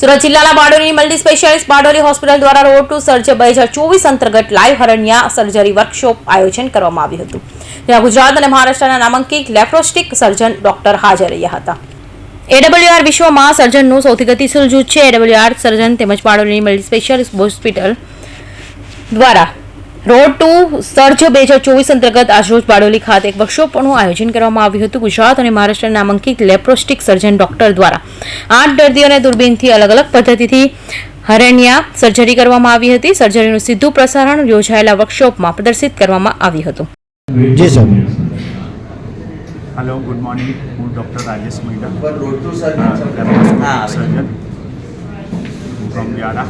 સુરત જિલ્લાના બારડોલીની multi specialist Bardoli hospital દ્વારા રોડ ટુ સર્જર બે હજાર ચોવીસ અંતર્ગત લાઈવ હરણ્યા સર્જરી વર્કશોપ આયોજન કરવામાં આવ્યું હતું. જ્યાં ગુજરાત અને મહારાષ્ટ્રના નામાંકિત લેપ્રોસ્ટિક સર્જન ડોક્ટર હાજર રહ્યા હતા. એડબ્લ્યુઆર વિશ્વમાં સર્જનનું સૌથી ગતિશીલ જૂથ છે. એડબ્લ્યુઆર સર્જન તેમજ બારડોલીની મલ્ટી સ્પેશિયાલિસ્ટ હોસ્પિટલ દ્વારા રોડ ટુ સર્જ બે હજાર ચોવીસ અંતર્ગત આજરોજ બારડોલી ખાતે એક વર્કશોપનું આયોજન કરવામાં આવ્યું હતું. ગુજરાત અને મહારાષ્ટ્રના નામાંકિત લેપ્રોસ્ટિક સર્જન ડોક્ટર દ્વારા આઠ દર્દીઓને દૂરબીનથી અલગ અલગ પદ્ધતિથી હરણ્યા સર્જરી કરવામાં આવી હતી. સર્જરીનું સીધું પ્રસારણ યોજાયેલા વર્કશોપમાં પ્રદર્શિત કરવામાં આવ્યું હતું. જી સર. હેલો ગુડ મોર્નિંગ હું doctor Rajesh to surgeon surgeon. From Vyara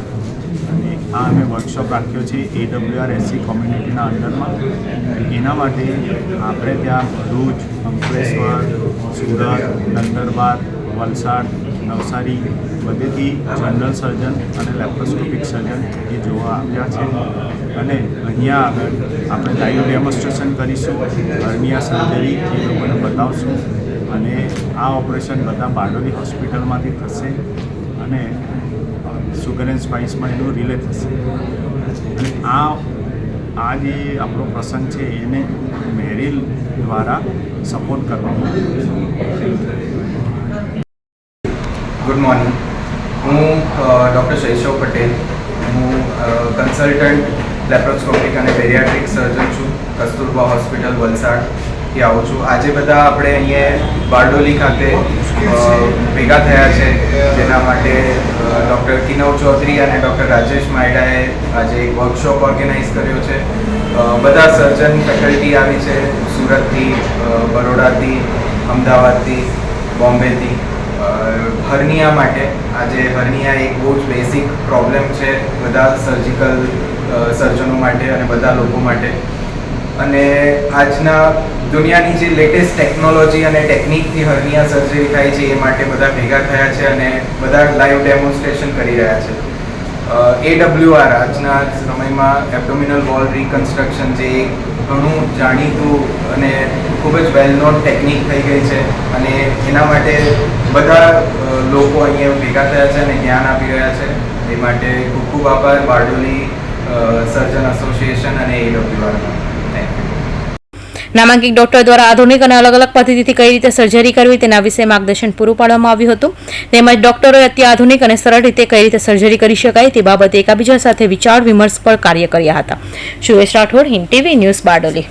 અને આ અમે વર્કશોપ રાખ્યો છે એડબ્લ્યુઆર એસસી કોમ્યુનિટીના અંડરમાં એના માટે આપણે ત્યાં ભરૂચ, અંકલેશ્વર, સુરત, નંદરબાર, વલસાડ, નવસારી બધેથી જનરલ સર્જન અને લેપ્રોસ્કોપિક સર્જન એ જોવા આવ્યા છે. અને અહીંયા આગળ આપણે લાઈવ ડેમોન્સ્ટ્રેશન કરીશું હર્નિયા સર્જરી એ લોકોને બતાવશું. અને આ ઓપરેશન બધા બારડોલી હોસ્પિટલમાંથી થશે. અને સુગર એન્ડ સ્પાઇસમાં એનું રિલે થશે. અને આ આ જે આપણો પ્રસંગ છે, એને મેરિલ દ્વારા સપોર્ટ કરવામાં ગુડ મોર્નિંગ હું ડૉક્ટર શૈશવ પટેલ. હું કન્સલ્ટન્ટ લેપ્રોસ્કોપિક અને પેરિયાટ્રિક સર્જન છું. કસ્તુરબા હોસ્પિટલ વલસાડથી આવું છું. આજે બધા આપણે અહીંયા બારડોલી ખાતે ભેગા થયા છે. જેના માટે ડૉક્ટર કિનવ ચૌધરી અને ડૉક્ટર રાજેશ માયડાએ આજે એક વર્કશોપ ઓર્ગેનાઇઝ કર્યો છે. બધા સર્જન ફેકલ્ટી આવી છે. સુરતથી બરોડાથી, અમદાવાદથી, બોમ્બેથી. હર્નિયા માટે આજે હર્નિયા એક બહુ જ બેસિક પ્રોબ્લેમ છે. બધા સર્જિકલ સર્જનો માટે અને બધા લોકો માટે. અને આજના દુનિયાની જે લેટેસ્ટ ટેકનોલોજી અને ટેકનિકથી હર્નિયા સર્જરી થાય છે, એ માટે બધા ભેગા થયા છે અને બધા લાઈવ ડેમોન્સ્ટ્રેશન કરી રહ્યા છે. એડબ્લ્યુઆર આજના સમયમાં એબડોમિનલ વોલ રિકન્સ્ટ્રક્શન જે ઘણું જાણીતું અને ખૂબ જ વેલ નોન ટેકનિક થઈ ગઈ છે અને એના માટે બધા લોકો અહીંયા ભેગા થયા છે અને જ્ઞાન આપી રહ્યા છે. એ માટે ખૂબ ખૂબ આભાર, બારડોલી સર્જન એસોસિએશન અને એ યુ નામાંકિત ડોક્ટર દ્વારા આધુનિક અને અલગ અલગ પદ્ધતિથી કઈ રીતે સર્જરી કરવી તેના વિશે માર્ગદર્શન પૂરું પાડવામાં આવ્યું હતું. તેમજ ડોક્ટરોએ અત્યાધુનિક અને સરળ રીતે કઈ રીતે સર્જરી કરી શકાય તે બાબતે એકબીજા સાથે વિચાર વિમર્શ પર કાર્ય કર્યા હતા. Suresh Rathod, Hind TV news Bardoli.